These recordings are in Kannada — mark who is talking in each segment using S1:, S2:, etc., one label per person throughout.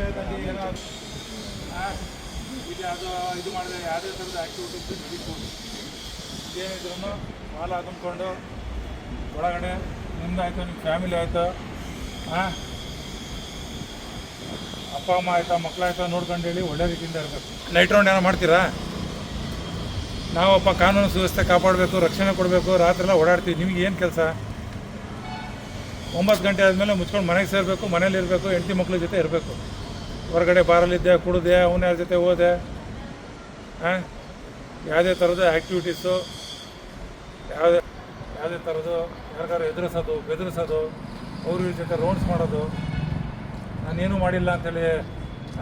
S1: ಏರಿಯಾದಲ್ಲಿ ಏನೋ ಆ, ಇದು ಯಾವುದೋ ಇದು ಮಾಡಿದ್ರೆ ಯಾವುದೇ ಥರದ ಆ್ಯಕ್ಟಿವಿಟೀಸ್ ನಡೀಬೋದು ಏನಿದ್ರು ಮಾಲ ತುಂಬಿಕೊಂಡು ಒಳಗಡೆ ನಿಮ್ದಾಯ್ತು ನಿಮ್ಮ ಫ್ಯಾಮಿಲಿ ಆಯಿತು ಹಾಂ ಅಪ್ಪ ಅಮ್ಮ ಆಯ್ತಾ ಮಕ್ಕಳಾಯ್ತಾ ನೋಡ್ಕೊಂಡು ಹೇಳಿ ಒಳ್ಳೆ ರೀತಿಯಿಂದ ಇರಬೇಕು ನೈಟ್ ರೌಂಡ್ ಏನೋ ಮಾಡ್ತೀರಾ? ನಾವಪ್ಪ ಕಾನೂನು ಸುವ್ಯವಸ್ಥೆ ಕಾಪಾಡಬೇಕು ರಕ್ಷಣೆ ಕೊಡಬೇಕು ರಾತ್ರಿ ಎಲ್ಲ ಓಡಾಡ್ತೀವಿ. ನಿಮ್ಗೆ ಏನು ಕೆಲಸ? ಒಂಬತ್ತು ಗಂಟೆ ಆದಮೇಲೆ ಮುಚ್ಕೊಂಡು ಮನೆಗೆ ಸೇರಬೇಕು ಮನೇಲಿ ಇರಬೇಕು ಹೆಂಡತಿ ಮಕ್ಕಳ ಜೊತೆ ಇರಬೇಕು. ಹೊರಗಡೆ ಬಾರಲ್ಲಿದ್ದೆ ಕುಡಿದೆ, ಅವನ ಯಾರ ಜೊತೆ ಹೋದೆ ಹಾಂ ಯಾವುದೇ ಥರದ ಆ್ಯಕ್ಟಿವಿಟೀಸು ಯಾವುದೇ ಯಾವುದೇ ಥರದ್ದು ಯಾರಿಗಾರು ಎದುರಿಸೋದು, ಬೆದರಿಸೋದು, ಅವ್ರ ಜೊತೆ ರೌಂಡ್ಸ್ ಮಾಡೋದು, ನಾನೇನು ಮಾಡಿಲ್ಲ ಅಂತೇಳಿ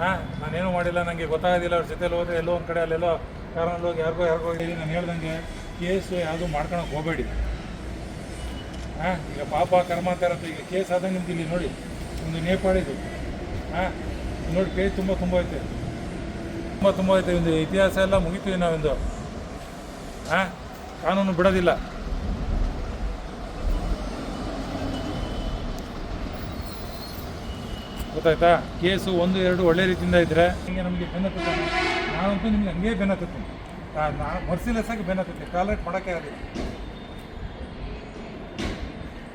S1: ಹಾಂ ನಾನೇನು ಮಾಡಿಲ್ಲ ನನಗೆ ಗೊತ್ತಾಗೋದಿಲ್ಲ, ಅವ್ರ ಜೊತೆಲಿ ಹೋದರೆ ಎಲ್ಲೋ ಒಂದು ಕಡೆ, ಅಲ್ಲೆಲ್ಲೋ ಕಾರಲ್ಲಿ ಹೋಗಿ ಯಾರಿಗೋ ಯಾರಿಗೋ ಹೇಳಿ ನಾನು ಹೇಳ್ದಂಗೆ ಕೇಸು ಯಾವುದು ಮಾಡ್ಕೊಳಕ್ಕೆ ಹೋಗಬೇಡಿ. ಹಾಂ ಈಗ ಪಾಪ ಕರ್ಮ ಅಂತ ಈಗ ಕೇಸ್ ಆದಂಗೆ ನಿಮ್ದು ಇಲ್ಲಿ ನೋಡಿ, ಒಂದು ನೇಪಾಳಿದು ಹಾಂ ನೋಡಿ ಕೈ ತುಂಬ ತುಂಬ ಐತೆ. ತುಂಬ ತುಂಬ ಐತೆ. ಒಂದು ಇತಿಹಾಸ ಎಲ್ಲ ಮುಗಿತೀವಿ ನಾವೊಂದು ಹಾಂ ಕಾನೂನು ಬಿಡೋದಿಲ್ಲ. ಗೊತ್ತಾಯ್ತಾ? ಕೇಸು ಒಂದು, ಎರಡು ಒಳ್ಳೆ ರೀತಿಯಿಂದ ಇದ್ದರೆ ಹಿಂಗೆ ನಮಗೆ ಬೆನ್ನತ್ತುತ್ತಾನೆ ನಾನಂತೂ ನಿಮ್ಗೆ ಹಂಗೆ ಬೆನ್ನತ್ತೀನಿ ನಾನು ಮರ್ಸಿಲೆಸ್ಸಾಗಿ ಬೆನ್ನತ್ತೆ ಟಾಲರೇಟ್ ಮಾಡೋಕ್ಕೆ ಆಗಲಿ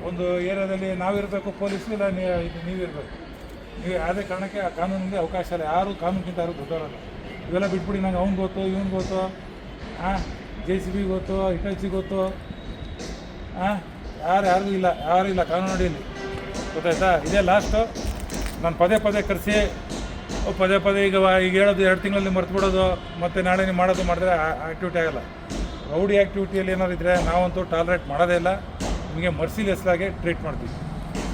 S1: ಒಂದು ಏರಿಯಾದಲ್ಲಿ ನಾವಿರಬೇಕು ಪೊಲೀಸು ಇಲ್ಲ ನೀವು ನೀವಿರಬೇಕು. ನೀವು ಯಾವುದೇ ಕಾರಣಕ್ಕೆ ಆ ಕಾನೂನಿಗೆ ಅವಕಾಶ ಇಲ್ಲ. ಯಾರು ಕಾನೂನಿಗಿಂತ ಯಾರು ದೊಡ್ಡವರಲ್ಲ. ಇವೆಲ್ಲ ಬಿಟ್ಬಿಡಿ, ನಂಗೆ ಅವ್ನು ಗೊತ್ತು, ಇವ್ನು ಗೊತ್ತು. ಹಾಂ ಜೆ ಸಿ ಬಿ ಗೊತ್ತು ಇಟಾಜಿ ಗೊತ್ತು. ಹಾಂ ಯಾರು ಯಾರಿಗೂ ಇಲ್ಲ, ಯಾರೂ ಇಲ್ಲ ಕಾನೂನು ಅಡಿಯಲ್ಲಿ ಗೊತ್ತಾಯ್ತಾ? ಇದೇ ಲಾಸ್ಟು ನಾನು ಪದೇ ಪದೇ ಕರೆಸಿ ಪದೇ ಪದೇ ಈಗ ಈಗ ಹೇಳೋದು ಎರಡು ತಿಂಗಳಲ್ಲಿ ಮರ್ತು ಬಿಡೋದು ಮತ್ತು ನಾಳೆ ನೀವು ಮಾಡೋದು ಮಾಡಿದ್ರೆ ಆ್ಯಕ್ಟಿವಿಟಿ ಆಗಲ್ಲ. ರೌಡಿ ಆ್ಯಕ್ಟಿವಿಟಿಯಲ್ಲಿ ಏನಾದ್ರು ಇದ್ದರೆ ನಾವಂತೂ ಟಾಲರೇಟ್ ಮಾಡೋದೇ ಇಲ್ಲ. ನಿಮಗೆ ಮರ್ಸಿಲೆಸ್ ಆಗಿ ಟ್ರೀಟ್ ಮಾಡ್ತೀವಿ.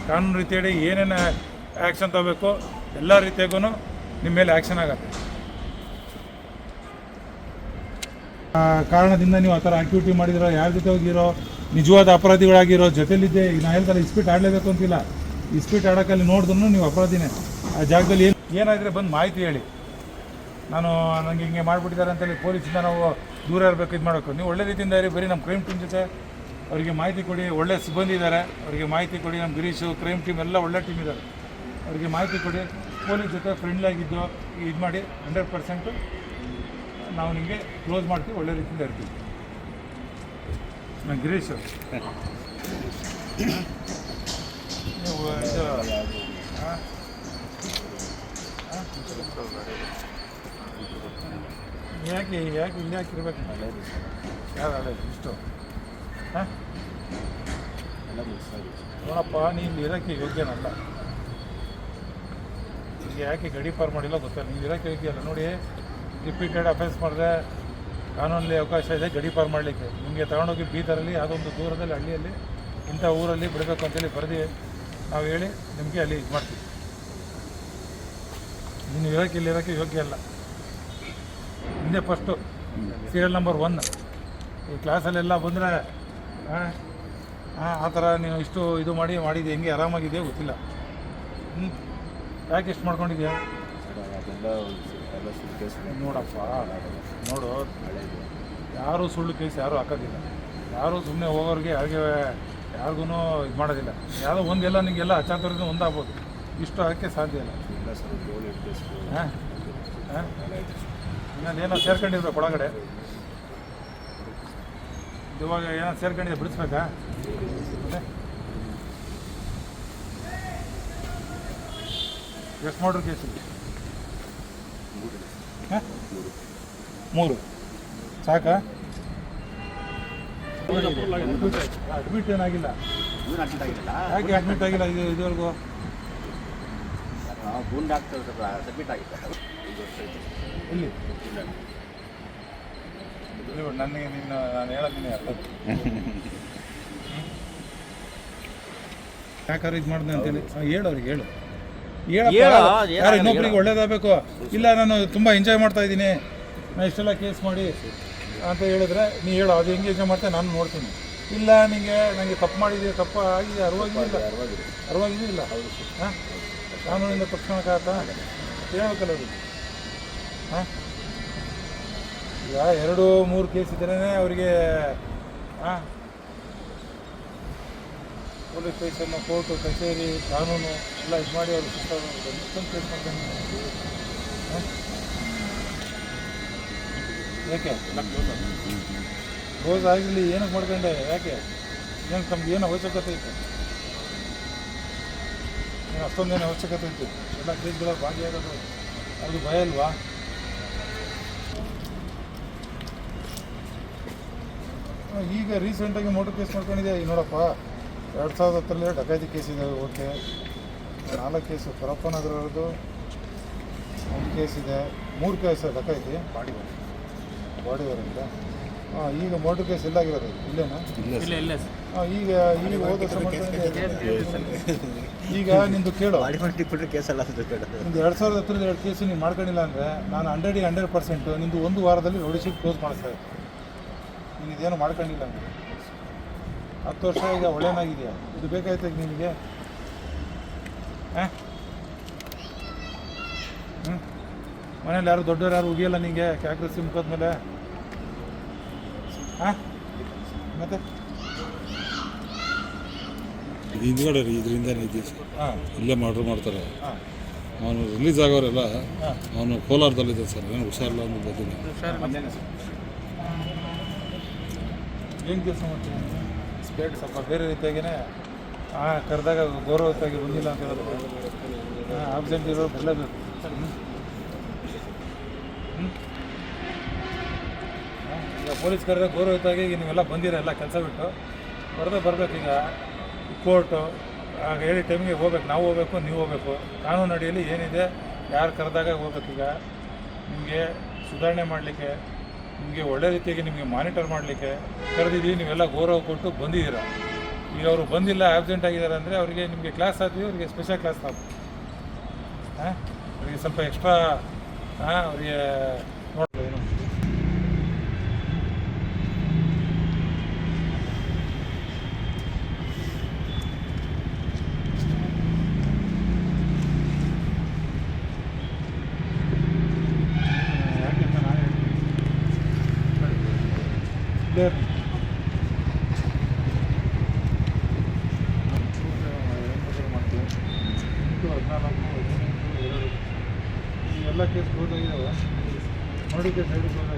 S1: ಕಾನೂನು ರೀತಿಯಡಿ ಏನೇನು ಆ್ಯಕ್ಷನ್ ತಗೋಬೇಕು, ಎಲ್ಲ ರೀತಿಯಾಗೂ ನಿಮ್ಮ ಮೇಲೆ ಆ್ಯಕ್ಷನ್ ಆಗುತ್ತೆ. ಕಾರಣದಿಂದ ನೀವು ಆ ಥರ ಆ್ಯಕ್ಟಿವಿಟಿ ಮಾಡಿದಿರೋ ಯಾರ ಜೊತೆ ಹೋಗಿರೋ ನಿಜವಾದ ಅಪರಾಧಿಗಳಾಗಿರೋ ಜೊತೆಲಿದ್ದೆ ಈಗ ನಾ ಹೇಳ್ತಾರೆ ಇಸ್ಪೀಟ್ ಆಡಲೇಬೇಕು ಅಂತಿಲ್ಲ. ಇಸ್ಪೀಟ್ ಆಡೋಕ್ಕಲ್ಲಿ ನೋಡಿದ್ರು ನೀವು ಅಪರಾಧಿನೇ. ಆ ಜಾಗದಲ್ಲಿ ಏನು ಏನಾದರೆ ಬಂದು ಮಾಹಿತಿ ಹೇಳಿ. ನಾನು ನನಗೆ ಹಿಂಗೆ ಮಾಡಿಬಿಟ್ಟಿದ್ದಾರೆ ಅಂತೇಳಿ ಪೊಲೀಸಿಂದ ನಾವು ದೂರ ಇರಬೇಕು, ಇದು ಮಾಡಬೇಕು ನೀವು ಒಳ್ಳೆ ರೀತಿಯಿಂದ ಇರಿ, ಬರೀ ನಮ್ಮ ಕ್ರೈಮ್ ಟೀಮ್ ಜೊತೆ ಅವರಿಗೆ ಮಾಹಿತಿ ಕೊಡಿ, ಒಳ್ಳೆ ಸಿಬ್ಬಂದಿ ಇದ್ದಾರೆ, ಅವರಿಗೆ ಮಾಹಿತಿ ಕೊಡಿ, ನಮ್ಮ ಗಿರೀಶು ಕ್ರೈಮ್ ಟೀಮ್ ಎಲ್ಲ ಒಳ್ಳೆ ಟೀಮ್ ಇದ್ದಾರೆ. ಅವರಿಗೆ ಮಾಹಿತಿ ಕೊಡಿ. ಪೊಲೀಸ್ ಜೊತೆ ಫ್ರೆಂಡ್ಲಿ ಆಗಿದ್ದು ಇದು ಮಾಡಿ ಹಂಡ್ರೆಡ್ ಪರ್ಸೆಂಟು ನಾವು ನಿಮಗೆ ಕ್ಲೋಸ್ ಮಾಡ್ತೀವಿ, ಒಳ್ಳೆ ರೀತಿಯಿಂದ ಇರ್ತೀವಿ. ನಾನು ಗಿರೀಶ್ ನೀವು ಇದು? ಯಾಕೆ ಯಾಕೆ ಇಲ್ಲಿ ಯಾಕೆ ಇರ್ಬೇಕು ಯಾರು ಹಳೇದು ಇಷ್ಟು? ಹಾಂ ನೋಡಪ್ಪ, ನೀನು ಇರೋಕ್ಕೆ ಯೋಗ್ಯನಲ್ಲ. ಯಾಕೆ ಪಾರ್ ಮಾಡಿಲ್ಲ ಗೊತ್ತಿಲ್ಲ. ನೀವು ಇರೋಕ್ಕೆ ಯೋಗ್ಯ ಅಲ್ಲ ನೋಡಿ ರಿಪೀಟೆಡ್ ಅಫೆನ್ಸ್ ಮಾಡಿದೆ ಕಾನೂನಲ್ಲಿ ಅವಕಾಶ ಇದೆ ಗಡಿ ಪಾರ್ ಮಾಡಲಿಕ್ಕೆ. ನಿಮಗೆ ತಗೊಂಡೋಗಿ ಬೀದರಲ್ಲಿ, ಅದೊಂದು ದೂರದಲ್ಲಿ, ಹಳ್ಳಿಯಲ್ಲಿ, ಇಂಥ ಊರಲ್ಲಿ ಬಿಡಬೇಕು ಅಂತೇಳಿ ಬರೆದು ನಾವು ಹೇಳಿ ನಿಮಗೆ ಅಲ್ಲಿ ಇದು ಮಾಡ್ತೀವಿ. ನೀನು ಇರೋಕೆ ಇಲ್ಲಿ ಇರೋಕ್ಕೆ ಯೋಗ್ಯ ಅಲ್ಲ. ಹಿಂದೆ ಫಸ್ಟು ಸೀರಿಯಲ್ ನಂಬರ್ ಒನ್ ಈ ಕ್ಲಾಸಲ್ಲೆಲ್ಲ ಬಂದರೆ ಹಾಂ ಆ ಥರ ನೀವು ಇಷ್ಟು ಇದು ಮಾಡಿ ಮಾಡಿದ್ದು ಹೆಂಗೆ, ಆರಾಮಾಗಿದೆಯೋ ಗೊತ್ತಿಲ್ಲ. ಹ್ಞೂ ಯಾಕೆ ಇಷ್ಟು ಮಾಡ್ಕೊಂಡಿದ್ಯಾ? ನೋಡಪ್ಪ, ನೋಡು. ಯಾರೂ ಸುಳ್ಳು ಕೇಸ್ ಯಾರೂ ಹಾಕೋದಿಲ್ಲ. ಯಾರೂ ಸುಮ್ಮನೆ ಹೋಗೋರಿಗೆ ಯಾರಿಗೆ ಯಾರಿಗೂ ಇದು ಮಾಡೋದಿಲ್ಲ. ಯಾವುದೋ ಒಂದೆಲ್ಲ ನಿಮಗೆಲ್ಲ ಅಚಾತುರ್ಯದಿಂದ ಒಂದಾಗ್ಬೋದು. ಇಷ್ಟು ಆಗಕ್ಕೆ ಸಾಧ್ಯ ಇಲ್ಲ. ಹಾಂ? ಹಾಂ? ಇನ್ನೊಂದು ಏನೋ ಒಳಗಡೆ ಇವಾಗ ಏನೋ ಸೇರ್ಕೊಂಡಿದೆ ಬಿಡಿಸ್ಬೇಕಾ? ಎಷ್ಟು ಮಾಡ್ರು ಕೇಸು ಹಾಂ ಮೂರು. ಸಾಕಾ? ಅಡ್ಮಿಟ್ ಏನಾಗಿಲ್ಲ. ಯಾಕೆ ಅಡ್ಮಿಟ್ ಆಗಿಲ್ಲ ಇದು ಇದುವರೆಗೂ?
S2: ಬೂನ್ ಡಾಕ್ಟರ್ ಸಬ್ಮಿಟ್ ಆಗಿತ್ತು.
S1: ಇಲ್ಲಿ ನನಗೆ ನಿನ್ನ, ನಾನು ಹೇಳೋದಿನಿ ಅರ್ಥ ಯಾಕಾದ್ರೆ ಇದು ಮಾಡಿದೆ ಅಂತೇಳಿ? ಹೇಳು ಅವ್ರಿಗೆ, ಹೇಳು.
S2: ಹೇಳು,
S1: ಯಾರು?
S2: ಇನ್ನೊಬ್ಬರಿಗೆ
S1: ಇನ್ನೊಬ್ರಿಗೆ. ಒಳ್ಳೇದಾಗಬೇಕು? ಇಲ್ಲ ನಾನು ತುಂಬ ಎಂಜಾಯ್ ಮಾಡ್ತಾ ಇದ್ದೀನಿ. ನಾನು ಇಷ್ಟೆಲ್ಲ ಕೇಸ್ ಮಾಡಿ ಅಂತ ಹೇಳಿದ್ರೆ ನೀ ಹೇಳು ಅದು ಹೆಂಗೆ ಮಾಡ್ತಾ ನಾನು ನೋಡ್ತೀನಿ. ಇಲ್ಲ ನಿಮಗೆ ನನಗೆ ತಪ್ಪು ಮಾಡಿದೆ ತಪ್ಪು ಆಗಿದೆ ಇಲ್ಲ. ಅವರು ಹಾಂ? ಕಾನೂನಿಂದ ತಪ್ಪಿಸ್ಕೊಳಕ್ಕಾಗತ್ತಾ ಹೇಳ್ಬೇಕಲ್ಲ ಅದು. ಹಾಂ? ಈಗ ಎರಡು ಮೂರು ಕೇಸ್ ಇದ್ರೇ ಅವರಿಗೆ ಹಾಂ? ಪೊಲೀಸ್ ಸ್ಟೇಷನ್ ಕೋರ್ಟು, ಕಚೇರಿ, ಕಾನೂನು ಎಲ್ಲ ಇದು ಮಾಡಿ ಅವರು ಹಾಂ? ಯಾಕೆ ಕ್ಲೋಸ್ ಆಗಲಿ, ಏನಕ್ಕೆ ಮಾಡ್ಕೊಂಡೆ? ಯಾಕೆ? ಏನು ತಮ್ಗೆ ಏನು ಅವಶ್ಯಕತೆ ಇತ್ತು? ಏನು ಅಷ್ಟೊಂದೇನು ಅವಶ್ಯಕತೆ ಇತ್ತು? ಎಲ್ಲ ಕೇಸ್ಗಳ ಭಾಗಿಯಾಗೋದು. ಅದು ಭಯ ಅಲ್ವಾ? ಈಗ ರೀಸೆಂಟಾಗಿ ಮೋಟರ್ ಕೇಸ್ ಮಾಡ್ಕೊಂಡಿದ್ಯಾ? ನೋಡಪ್ಪ. ಎರಡು ಸಾವಿರದ ಹತ್ತರಲ್ಲಿ ಡಕೈತಿ ಕೇಸ್ ಇದೆ ಓಕೆ. ನಾಲ್ಕು ಕೇಸು ಪರಪ್ಪನಗರದ್ದು ಒಂದು ಕೇಸ್ ಇದೆ. ಮೂರು ಕೇಸ್ ಡಕೈತಿ. ಬಾಡಿ ಬಾಡಿ ಅಂತ ಹಾಂ ಈಗ ಮೋಟರ್ ಕೇಸ್ ಎಲ್ಲಾಗಿರೋದು ಇಲ್ಲೇನಾ?
S3: ಇಲ್ಲ ಇಲ್ಲ
S1: ಹಾಂ ಈಗ ಈಗ ಹೋದ. ಈಗ ನಿಂದು ಕೇಳು.
S2: ಕೇಸಲ್ಲ
S1: ನಿಂದು ಎರಡು ಸಾವಿರದ ಹತ್ತರಿಂದ ಎರಡು ಕೇಸು ನೀನು ಮಾಡ್ಕೊಂಡಿಲ್ಲ ಅಂದರೆ ನಾನು ಹಂಡ್ರೆಡಿಗೆ ಹಂಡ್ರೆಡ್ ಪರ್ಸೆಂಟು ನಿಂದು ಒಂದು ವಾರದಲ್ಲಿ ರೋಡಿ ಕ್ಲೋಸ್ ಮಾಡಿಸ್ತಾ ಇದ್ದೀನಿ. ನೀನು ಇದೇನು ಮಾಡ್ಕೊಂಡಿಲ್ಲ ಅಂದರೆ. ಹತ್ತು ವರ್ಷ ಈಗ ಒಳ್ಳೆಯನಾಗಿದೆಯಾ ಇದು ಬೇಕಾಯ್ತು ನಿಮಗೆ? ನಿನಗೆ ಹಾಂ? ಹ್ಞೂ ಮನೇಲಿ ಯಾರು ದೊಡ್ಡವ್ರು ಯಾರು ಉಗಿಯಲ್ಲ ನಿಂಗೆ? ಕ್ಯಾಕ್ರಸಿ ಮುಖದ ಮೇಲೆ. ಹಾಂ? ಮತ್ತೆ?
S4: ಇದು ಹಿಂದ್ಗಡೆ ರೀ ಇದರಿಂದನೇ ಇದೆ.
S1: ಹಾಂ.
S4: ಇಲ್ಲೇ ಮಾಡ್ರು ಮಾಡ್ತಾರೆ. ಅವನು ರಿಲೀಸ್ ಆಗೋರೆಲ್ಲ ಅವನು ಕೋಲಾರದಲ್ಲಿದೆ ಸರ್. ಏನು ಹುಷಾರಿಲ್ಲ ಅಂತ ಬರ್ತೀನಿ
S1: ಏನು ಕೆಲಸ ಮಾಡ್ತೀನಿ ಸ್ಪೇಟ್ ಸ್ವಲ್ಪ ಬೇರೆ ರೀತಿಯಾಗಿಯೇ ಕರೆದಾಗ ಗೌರವತ್ತಾಗಿ ಬಂದಿಲ್ಲ ಅಂತ ಹೇಳೋದು ಆಬ್ಸೆಂಟ್ ಇರೋರು ಬರಲೇಬೇಕು. ಈಗ ಪೊಲೀಸ್ ಕರೆದಾಗ ಗೌರವತ್ತಾಗಿ ಈಗ ನೀವೆಲ್ಲ ಬಂದಿರ ಎಲ್ಲ ಕೆಲಸ ಬಿಟ್ಟು, ಬರದೇ ಈಗ. ಕೋರ್ಟು ಆಗ ಹೇಳಿ ಟೈಮಿಗೆ ಹೋಗ್ಬೇಕು. ನಾವು ಹೋಗ್ಬೇಕು, ನೀವು ಹೋಗ್ಬೇಕು. ಕಾನೂನು ಅಡಿಯಲ್ಲಿ ಏನಿದೆ, ಯಾರು ಕರೆದಾಗ ಹೋಗ್ಬೇಕೀಗ ನಿಮಗೆ ಸುಧಾರಣೆ ಮಾಡಲಿಕ್ಕೆ ನಿಮಗೆ ಒಳ್ಳೆ ರೀತಿಯಾಗಿ ನಿಮಗೆ ಮಾನಿಟರ್ ಮಾಡಲಿಕ್ಕೆ ಕರೆದಿದ್ದೀವಿ, ನೀವೆಲ್ಲ ಗೌರವ ಕೊಟ್ಟು ಬಂದಿದ್ದೀರ? ಈಗ ಅವರು ಬಂದಿಲ್ಲ ಆಬ್ಸೆಂಟ್ ಆಗಿದ್ದಾರೆ ಅಂದರೆ ಅವರಿಗೆ ನಿಮಗೆ ಕ್ಲಾಸ್ ಹಾಕ್ತೀವಿ ಅವರಿಗೆ ಸ್ಪೆಷಲ್ ಕ್ಲಾಸ್ ಹಾಕಿ ಹಾಂ? ಅವರಿಗೆ ಸ್ವಲ್ಪ ಎಕ್ಸ್ಟ್ರಾ ಹಾಂ, ಅವರಿಗೆ ನೋಡಲ್ಲ ಏನು ಯಾಕೆಂತ ನಾನು ಹೇಳ್ತೀನಿ ಎಲ್ಲ ಕೇಸ್ ಕ್ಲೋಸ್ ಆಗಿದಾವೆ ನೋಡಿ ಕೇಸ್ ಎರಡು ಕ್ಲೋಸ್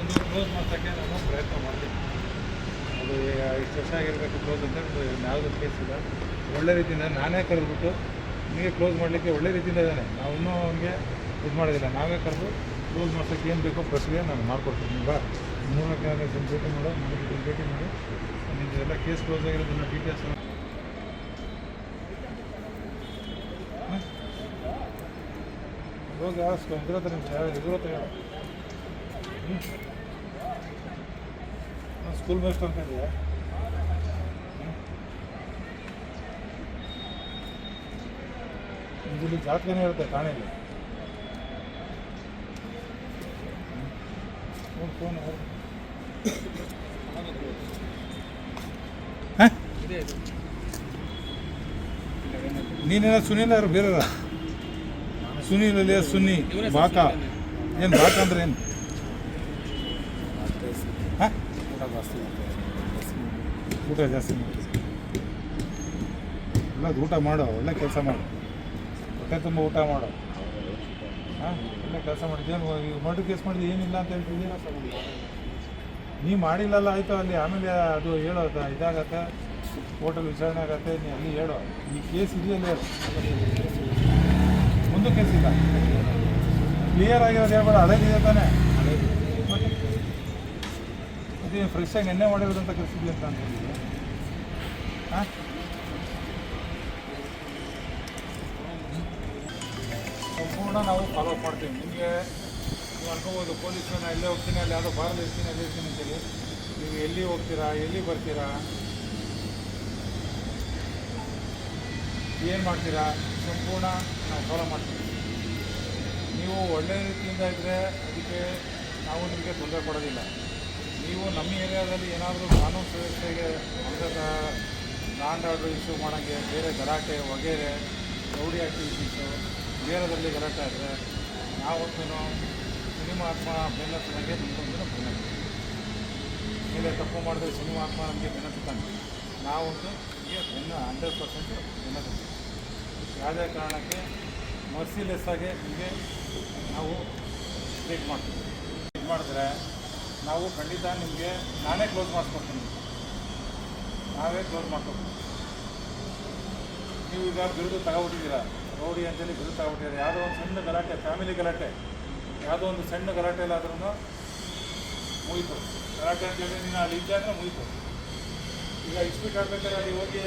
S1: ಒಂದು ಕ್ಲೋಸ್ ಮಾಡ್ಸೋಕ್ಕೆ ನಾನು ಪ್ರಯತ್ನ ಮಾಡ್ತೀನಿ. ಅದು ಇಷ್ಟು ವರ್ಷ ಆಗಿರಬೇಕು ಕ್ಲೋಸ್ ಅಂತ ಯಾವುದೂ ಕೇಸ್ ಇಲ್ಲ. ಒಳ್ಳೆ ರೀತಿಯಿಂದ ನಾನೇ ಕರೆದ್ಬಿಟ್ಟು ನಿಮಗೆ ಕ್ಲೋಸ್ ಮಾಡಲಿಕ್ಕೆ ಒಳ್ಳೆ ರೀತಿಯಿಂದ ಇದ್ದಾನೆ. ನಾವು ಇನ್ನೂ ಅವನಿಗೆ ಇದು ಮಾಡೋದಿಲ್ಲ. ನಾವೇ ಕರೆದು ಕ್ಲೋಸ್ ಮಾಡ್ಸೋಕ್ಕೆ ಏನು ಬೇಕೋ ಪ್ರಕ್ರಿಯೆ ನಾನು ಮಾಡ್ಕೊಡ್ತೀನಿ. ಬಾ. ಮೂರಕ್ಕೆ ಜನ ಭೇಟಿ ಮಾಡೋ ಮೂರಕ್ಕೆ ಭೇಟಿ ಮಾಡಿ. ನಿಮ್ಮದು ಎಲ್ಲ ಕೇಸ್ ಕ್ಲೋಸ್ ಆಗಿರೋದನ್ನ ಡೀಟೇಲ್ಸ್ ಹೋಗಿ ಯಾರು ಇದ್ರ ಹತ್ರ ನಿಂತು ಯಾರು ಇದ್ರ ಹತ್ರ ಹೇಳು ಸ್ಕೂಲ್ ಮೇಸ್ಟ್ ಅಂತ ಇದೆಯಾ ಇಲ್ಲಿ ಜಾತ್ರೆನೇ ಇರುತ್ತೆ ಠಾಣೆಯಲ್ಲಿ ಫೋನ್ ನೀನೇನ ಸುನೀಲ ಯಾರು ಬೇರೆರ ಸುನೀಲ್ ಇಲ್ಲದೆ ಸುನ್ನಿ ಬಾಕ. ಏನು ಬಾಕ ಅಂದ್ರೆ ಏನು? ಊಟ ಜಾಸ್ತಿ ಮಾಡಿ ಎಲ್ಲ ಊಟ ಮಾಡೋ, ಒಳ್ಳೆ ಕೆಲಸ ಮಾಡು. ಹೊಟ್ಟೆ ತುಂಬ ಊಟ ಮಾಡೋ. ಹಾಂ? ಒಳ್ಳೆ ಕೆಲಸ ಮಾಡಿದ್ದೇನು ಈಗ ಮರ್ಡರ್ ಕೇಸ್ ಮಾಡಿದ್ದು ಏನಿಲ್ಲ ಅಂತ ಹೇಳ್ತಿದ್ದೀರಾ ನೀವು ಮಾಡಿಲ್ಲಲ್ಲ, ಆಯಿತು, ಅಲ್ಲಿ ಆಮೇಲೆ ಅದು ಹೇಳೋದ ಇದಾಗತ್ತೆ ಹೋಟೆಲ್ ವಿಚಾರಣೆ ಆಗತ್ತೆ, ನೀ ಅಲ್ಲಿ ಹೇಳೋ. ಈ ಕೇಸ್ ಇದೆಯಲ್ಲ ಹೇಳು ಒಂದು ಕೇಸ್ ಇಲ್ಲ. ಕ್ಲಿಯರ್ ಆಗಿರೋದು ಹೇಳ್ಬೇಡ ಹಳೇದಿದೆ ತಾನೇ? ಅದೇ ಫ್ರೆಶ್ ಆಗಿ ಎಣ್ಣೆ ಮಾಡಿರೋದಂತ ಕಳಿಸಿದ್ವಿ ಅಂತ ಅಂತ ಹಾಂ? ಸಂಪೂರ್ಣ ನಾವು ಫಾಲೋ ಮಾಡ್ತೀವಿ. ನಿಮಗೆ ನೀವು ಅನ್ಕೋಬೋದು ಪೊಲೀಸ್ನ ನಾನು ಇಲ್ಲೇ ಹೋಗ್ತೀನಿ, ಅಲ್ಲಿ ಯಾವುದೋ ಬಾರಲ್ಲಿ ಇರ್ತೀನಿ ಅಲ್ಲಿ ಇರ್ತೀನಿ ಅಂತೇಳಿ. ನೀವು ಎಲ್ಲಿ ಹೋಗ್ತೀರಾ, ಎಲ್ಲಿ ಬರ್ತೀರಾ? ಏನು ಮಾಡ್ತೀರಾ? ಸಂಪೂರ್ಣ ನಾವು ಫಾಲೋ ಮಾಡ್ತೀವಿ. ನೀವು ಒಳ್ಳೆಯ ರೀತಿಯಿಂದ ಇದ್ದರೆ ಅದಕ್ಕೆ ನಾವು ನಿಮಗೆ ತೊಂದರೆ ಕೊಡೋದಿಲ್ಲ. ನೀವು ನಮ್ಮ ಏರಿಯಾದಲ್ಲಿ ಏನಾದರೂ ಕಾನೂನು ಸುವ್ಯವಸ್ಥೆಗೆ ಅಂಗದ ಲ್ಯಾಂಡ್ ಆರ್ಡ್ರ್ ಇಶ್ಯೂ ಮಾಡೋಂಗೆ ಬೇರೆ ಗಲಾಟೆ ವಗೇರೆ, ರೌಡಿ ಆ್ಯಕ್ಟಿವಿಟೀಸು ಬೇರೆದಲ್ಲಿ ಗಲಾಟೆ ಆದರೆ ಆತ್ಮ ಬೆನ್ನತ್ತಿದಂಗೆ ನಿಮ್ಮೊಂದಿನ ಬೆನ್ನತ್ತಿ. ಮೇಲೆ ತಪ್ಪು ಮಾಡಿದ್ರೆ ಸಿನಿಮಾ ಆತ್ಮ ನಮಗೆ ಬೆನ್ನತ್ತಾನೆ ನಿಮಗೆ ಇನ್ನು ಹಂಡ್ರೆಡ್ ಪರ್ಸೆಂಟು ಇನ್ನೊಂದು ಯಾವುದೇ ಕಾರಣಕ್ಕೆ ಮರ್ಸಿಲೆಸ್ ಆಗಿ ನಿಮಗೆ ನಾವು ಟ್ರೀಟ್ ಮಾಡ್ತೀವಿ. ಟ್ರೀಟ್ ಮಾಡಿದ್ರೆ ನಾವು ಖಂಡಿತ ನಿಮಗೆ ನಾನೇ ಕ್ಲೋಸ್ ಮಾಡಿಸ್ಕೊಡ್ತೀನಿ. ನಾವೇ ಕ್ಲೋಸ್ ಮಾಡ್ಕೊಡ್ತೀವಿ. ನೀವು ಈಗ ಬಿರುದು ತಗೊಬಿಟ್ಟಿದ್ದೀರಾ? ರೌಡಿ ಅಂತೇಳಿ ಬಿರುದು ತಗೊಬಿಟ್ಟಿದ್ದೀರಾ. ಯಾವುದೋ ಒಂದು ಸಣ್ಣ ಗಲಾಟೆ ಫ್ಯಾಮಿಲಿ ಗಲಾಟೆ. ಯಾವುದೋ ಒಂದು ಸಣ್ಣ ಗಲಾಟೆ ಮುಗಿತು ಮುಗೀತು. ಗಲಾಟೆ ಅಂತೇಳಿ ನೀನು ಅಲ್ಲಿ ಇದ್ದೆ ಅಂದರೆ ಮುಗೀತು. ಈಗ ಎಕ್ಸ್ಪೀಟ್ ಆಡ್ಬೇಕಾದ್ರೆ ಅಲ್ಲಿ ಹೋಗಿ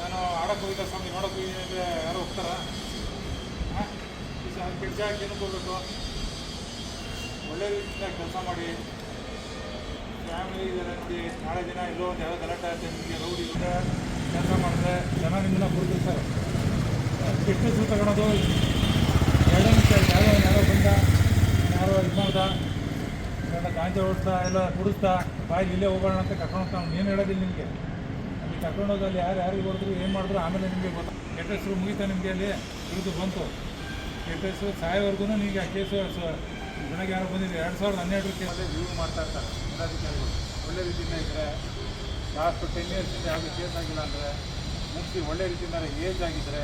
S1: ನಾನು ಆಡಕ್ಕೆ ಹೋಗಿದ್ದ ಸ್ವಾಮಿ ನೋಡಕ್ಕೆ ಹೋಗಿ ಅಂದರೆ ಯಾರೋ ಹೋಗ್ತಾರ? ಹಾಂ? ಹಾಕಿ ಏನಕ್ಕೆ ಹೋಗ್ಬೇಕು. ಒಳ್ಳೆ ರೀತಿಯಿಂದ ಕೆಲಸ ಮಾಡಿ. ಫ್ಯಾಮಿಲಿ ಇದ್ದಾರೆ ನೋಡಿ. ನಾಳೆ ದಿನ ಎಲ್ಲೋ ಒಂದು ಯಾವುದೋ ಗಲಾಟೆ ಆಗುತ್ತೆ ನಿಮಗೆ, ರೌಡಿ ಇದೆ ಕೆಲಸ ಮಾಡಿದ್ರೆ ಜನ ನಿಮ್ಮನ್ನ ಸರ್. ಕೆಟ್ಟ ಹೆಸರು ತಗೊಳೋದು ಎರಡೇ ನಿಮಿಷ ಯಾರೋ ಯಾರೋ ಬಂದ, ಯಾರೋ ಇದು ಮಾಡ್ದ ಗಾಂಜಾ ಓಡಿಸ್ತಾ ಎಲ್ಲ ಕುಡಿಸ್ತಾ ಬಾಯಿಗೆ ಇಲ್ಲೇ ಹೋಗೋಣ ಅಂತ ಕರ್ಕೊಂಡು ಹೋಗ್ತಾ ಏನು ಹೇಳೋದಿಲ್ಲ ನಿಮಗೆ. ಅಲ್ಲಿ ಯಾರು ಯಾರಿಗೆ ಹೊಡೆದ್ರು ಏನು ಮಾಡಿದ್ರು ಆಮೇಲೆ ನಿಮಗೆ ಗೊತ್ತು ಕೆಟ್ಟ ಹೆಸರು ಮುಗಿತಾ ನಿಮಗೆ ಅಲ್ಲಿ ಇಳಿದು ಬಂತು. ಕೆಟ್ಟ ಹೆಸರು ಸಾಯೋವರೆಗೂ ನಿಮಗೆ ಆ ಕೇಸು ಜನಕ್ಕೆ ಯಾರು ಬಂದಿದೆ ಎರಡು ಸಾವಿರದ ಹನ್ನೆರಡರ ಕೇಸಲ್ಲಿ ರಿವ್ಯೂ ಮಾಡ್ತಾ ಇರ್ತಾರೆ ಜಿಲ್ಲಾಧಿಕಾರಿಗಳು. ಒಳ್ಳೆ ರೀತಿಯಿಂದ ಇದ್ದರೆ ಲಾಸ್ಟ್ ಟೆನ್ ಇಯರ್ಸಿಂದ ಯಾವುದೇ ಕೇಸ್ ಆಗಿಲ್ಲ ಅಂದರೆ ಮುಗಿಸಿ ಒಳ್ಳೆ ರೀತಿಯಿಂದ ಏಜ್ ಆಗಿದ್ದರೆ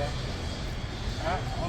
S1: ಅವನು